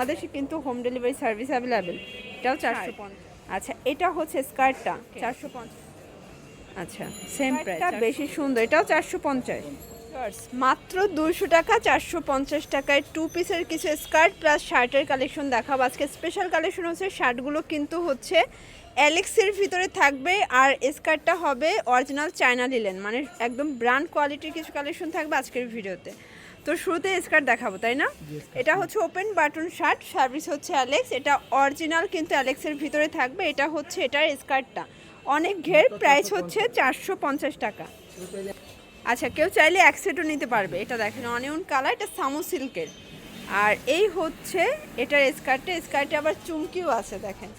বাংলাদেশে কিন্তু home delivery service available এটাও চারশো আচ্ছা এটা হচ্ছে স্কার্টটা চারশো পঞ্চাশ। আচ্ছা সেম প্রাইস বেশি সুন্দর। এটাও চারশো পঞ্চাশ। মাত্র দুশো টাকা চারশো পঞ্চাশ টাকায় টু পিসের কিছু স্কার্ট প্লাস শার্টের কালেকশন দেখাবো। আজকে স্পেশাল কালেকশন হচ্ছে শার্টগুলো কিন্তু হচ্ছে অ্যালেক্সের ভিতরে থাকবে আর স্কার্টটা হবে অরিজিনাল চায়না লিলেন মানে একদম ব্র্যান্ড কোয়ালিটির কিছু কালেকশন থাকবে আজকের ভিডিওতে। তো শুরুতে স্কার্ট দেখাবো তাই না? এটা হচ্ছে ওপেন বাটন শার্ট সার্ভিস হচ্ছে অ্যালেক্স এটা অরিজিনাল কিন্তু অ্যালেক্সের ভিতরে থাকবে এটা হচ্ছে এটার স্কার্টটা অনেক ঘের প্রাইস হচ্ছে চারশো পঞ্চাশ টাকা। আচ্ছা কেউ চাইলে এক সেটও নিতে পারবে এটা দেখেন অনিয়ন কালার এটা সামু সিল্কের। আর এই হচ্ছে এটার স্কার্টটা স্কার্টে আবার চুমকিও আছে দেখেন।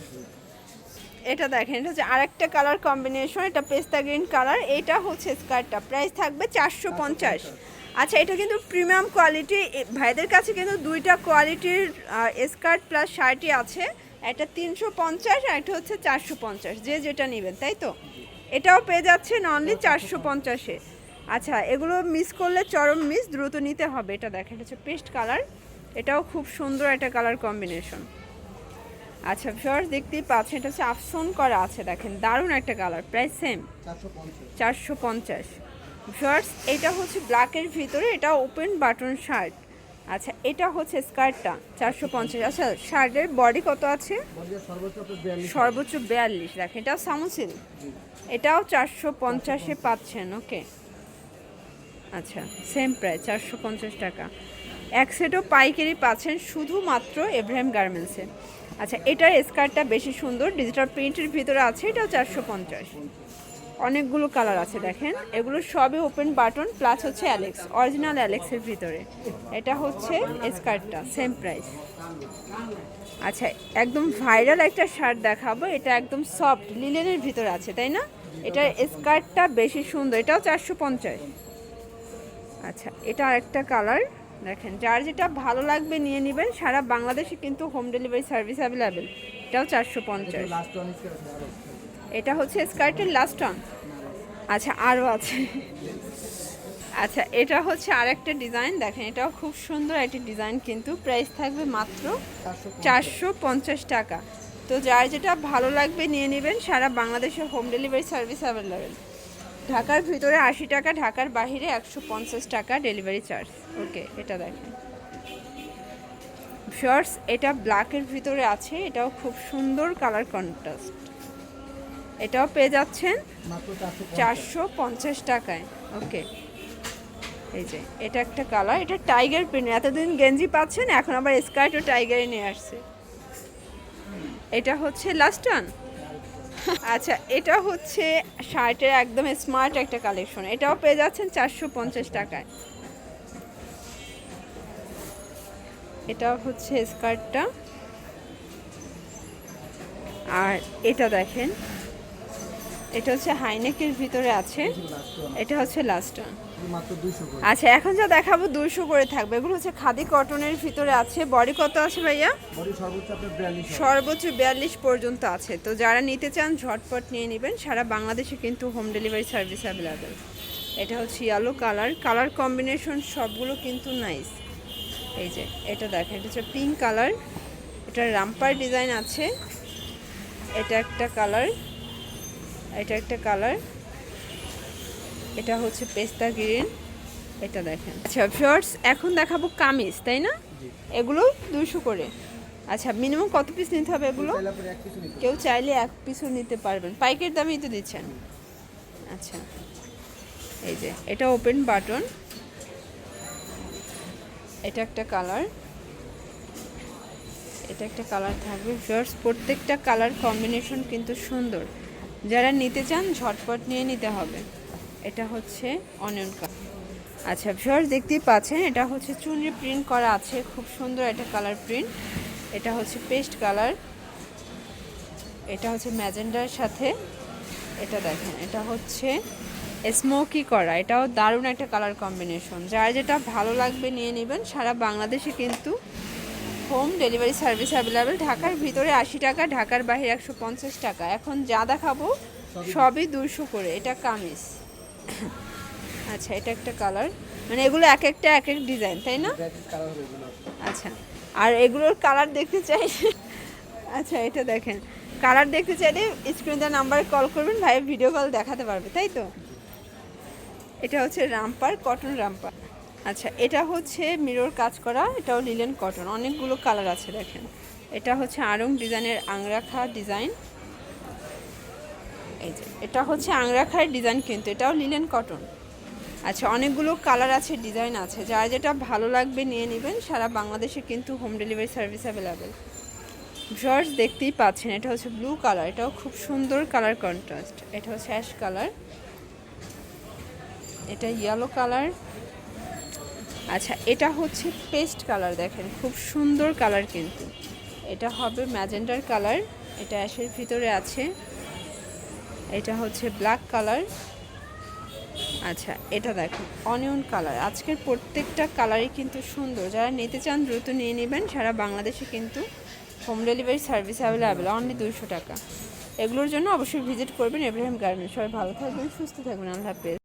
এটা দেখেন এটা হচ্ছে আরেকটা কালার কম্বিনেশন এটা পেস্তা গ্রিন কালার এটা হচ্ছে স্কার্টটা প্রাইস থাকবে চারশো পঞ্চাশ। আচ্ছা এটা কিন্তু প্রিমিয়াম কোয়ালিটি ভাইদের কাছে কিন্তু দুইটা কোয়ালিটির স্কার্ট প্লাস শার্টই আছে। একটা তিনশো পঞ্চাশ আর একটা হচ্ছে চারশো পঞ্চাশ যে যেটা নেবেন তাই তো? এটাও পেয়ে যাচ্ছেন অনলি চারশো পঞ্চাশে। আচ্ছা এগুলো মিস করলে চরম মিস দ্রুত নিতে হবে। এটা দেখেন এটা হচ্ছে পেস্ট কালার এটাও খুব সুন্দর একটা কালার কম্বিনেশন আচ্ছা ফিওর দেখতেই পাচ্ছেন এটা হচ্ছে আফসন করা আছে দেখেন দারুণ একটা কালার প্রাইস সেম চারশো পঞ্চাশ। ফিওর্স এটা হচ্ছে ব্ল্যাকের ভিতরে, এটা ওপেন বাটন শার্ট আচ্ছা এটা হচ্ছে স্কার্টটা চারশো পঞ্চাশ। আচ্ছা শার্টের বডি কত আছে? সর্বোচ্চ বিয়াল্লিশ, দেখেন, এটাও সামুসিল এটাও চারশো পঞ্চাশে পাচ্ছেন ওকে আচ্ছা সেম প্রাইস চারশো পঞ্চাশ টাকা। এক সেটও পাইকারি পাচ্ছেন শুধুমাত্র এব্রাহিম গার্মেন্টসে আচ্ছা এটার স্কার্টটা বেশি সুন্দর ডিজিটাল প্রিন্টের ভিতরে আছে, এটাও চারশো পঞ্চাশ। অনেকগুলো কালার আছে, দেখেন। এগুলো সবই ওপেন বাটন প্লাস হচ্ছে অ্যালেক্স অরিজিনাল অ্যালেক্সের ভিতরে। এটা হচ্ছে স্কার্টটা সেম প্রাইস আচ্ছা একদম ভাইরাল একটা শার্ট দেখাবো। এটা একদম সফট লিলেনের ভিতরে আছে, তাই না? এটার স্কার্টটা বেশি সুন্দর, এটাও চারশো পঞ্চাশ। আচ্ছা এটা আরেকটা কালার। দেখেন, যার যেটা ভালো লাগবে নিয়ে নেবেন। সারা বাংলাদেশে কিন্তু হোম ডেলিভারি সার্ভিস অ্যাভেলেবেল এটাও চারশো পঞ্চাশ। এটা হচ্ছে স্কার্টের লাস্ট অন আচ্ছা আরও আছে। আচ্ছা এটা হচ্ছে আরেকটা ডিজাইন দেখেন, এটাও খুব সুন্দর একটি ডিজাইন কিন্তু প্রাইস থাকবে মাত্র চারশো পঞ্চাশ টাকা। তো যার যেটা ভালো লাগবে নিয়ে নেবেন, সারা বাংলাদেশে হোম ডেলিভারি সার্ভিস অ্যাভেলেবেল ঢাকার ভিতরে আশি টাকা, ঢাকার বাইরে একশো পঞ্চাশ টাকা ডেলিভারি চার্জ ওকে এটা দেখেন। শর্টস এটা ব্ল্যাকের ভিতরে আছে, এটাও খুব সুন্দর কালার কন্ট্রাস্ট এটাও পেয়ে যাচ্ছেন চারশো পঞ্চাশ। টাকায়। ওকে। এই যে এটা একটা কালার। এটা টাইগার প্রিন্ট। এতদিন গেঞ্জি পাচ্ছেন এখন আবার স্কার্ট ও টাইগারে নিয়ে আসছে। এটা হচ্ছে লাস্ট ওয়ান? আচ্ছা এটা হচ্ছে শার্টের একদম স্মার্ট একটা কালেকশন। এটাও পেয়ে যাচ্ছেন চারশো পঞ্চাশ টাকায়। এটা হচ্ছে স্কার্টটা। আর এটা দেখেন এটা হচ্ছে হাইনেকের ভিতরে আছে। এটা হচ্ছে লাস্ট আচ্ছা এখন যা দেখাবো দুশো করে থাকবে। এগুলো হচ্ছে খাদি কটনের ভিতরে আছে। বডি কত আছে ভাইয়া? সর্বোচ্চ বিয়াল্লিশ পর্যন্ত আছে। তো যারা নিতে চান ঝটপট নিয়ে নেবেন। সারা বাংলাদেশে কিন্তু হোম ডেলিভারি সার্ভিস অ্যাভেলেবেল এটা হচ্ছে ইয়েলো কালার কালার কম্বিনেশন সবগুলো কিন্তু নাইস এই যে এটা দেখেন এটা হচ্ছে পিঙ্ক কালার এটা রাম্পার ডিজাইন আছে। এটা একটা কালার এটা একটা কালার। এটা হচ্ছে পেস্তা গ্রিন। এটা দেখেন। আচ্ছা ফিওর্স এখন দেখাবো কামিজ তাই না? এগুলো দুশো করে। আচ্ছা মিনিমাম কত পিস নিতে হবে এগুলো? কেউ চাইলে এক পিসও নিতে পারবেন। পাইকের দামেই তো দিচ্ছেন। আচ্ছা। এই যে এটা ওপেন বাটন এটা একটা কালার। এটা একটা কালার থাকবে। ফিওর্স প্রত্যেকটা কালার কম্বিনেশন কিন্তু সুন্দর। যারা নিতে চান, ঝটপট নিয়ে নিতে হবে। এটা হচ্ছে অনিয়ন কালার। আচ্ছা ফিওর্স দেখতেই পাচ্ছেন, এটা হচ্ছে চুনরি প্রিন্ট করা আছে। খুব সুন্দর একটা কালার প্রিন্ট। এটা হচ্ছে পেস্ট কালার। এটা হচ্ছে ম্যাজেন্ডার সাথে। এটা দেখেন, এটা হচ্ছে স্মোকি করা। এটাও দারুণ একটা কালার কম্বিনেশন। যার যেটা ভালো লাগবে, নিয়ে নেবেন। সারা বাংলাদেশে কিন্তু হোম ডেলিভারি সার্ভিস অ্যাভেলেবেল। ঢাকার ভিতরে আশি টাকা ঢাকার বাইরে একশো পঞ্চাশ টাকা। এখন যা দেখাবো সবই দুশো করে। এটা কামিজ। আচ্ছা এটা একটা কালার। মানে এগুলো এক একটা এক এক ডিজাইন তাই না? আচ্ছা আর এগুলোর কালার দেখতে চাই। আচ্ছা এটা দেখেন। কালার দেখতে চাইলে স্ক্রিন নাম্বারে কল করবেন ভাই ভিডিও কল দেখাতে পারবে তাই তো? এটা হচ্ছে রামপার কটন রামপার। আচ্ছা এটা হচ্ছে মিরর কাজ করা, এটাও লিলেন কটন অনেকগুলো কালার আছে দেখেন। এটা হচ্ছে আড়ং ডিজাইনের আংরাখা ডিজাইন এই যে, এটা হচ্ছে আংরাখার ডিজাইন কিন্তু, এটাও লিলেন কটন আচ্ছা অনেকগুলো কালার আছে ডিজাইন আছে, যার যেটা ভালো লাগবে নিয়ে নেবেন, সারা বাংলাদেশে কিন্তু home delivery service available George দেখতেই পাচ্ছেন, এটা হচ্ছে ব্লু কালার এটাও খুব সুন্দর কালার কন্ট্রাস্ট এটা হচ্ছে অ্যাশ কালার এটা ইয়েলো কালার আচ্ছা এটা হচ্ছে পেস্ট কালার দেখেন, খুব সুন্দর কালার কিন্তু। এটা হবে ম্যাজেন্ডার কালার, এটা অ্যাশের ভিতরে আছে। এটা হচ্ছে ব্ল্যাক কালার। আচ্ছা এটা দেখুন, অনিয়ন কালার। আজকের প্রত্যেকটা কালারই কিন্তু সুন্দর। যারা নিতে চান, দ্রুত নিয়ে নেবেন। সারা বাংলাদেশে কিন্তু home delivery service available only দুশো টাকা। এগুলোর জন্য অবশ্যই ভিজিট করবেন। এব্রাহিম গার্মেন্টস। সবাই ভালো থাকবেন, সুস্থ থাকবেন। আল্লাহ হাফেজ।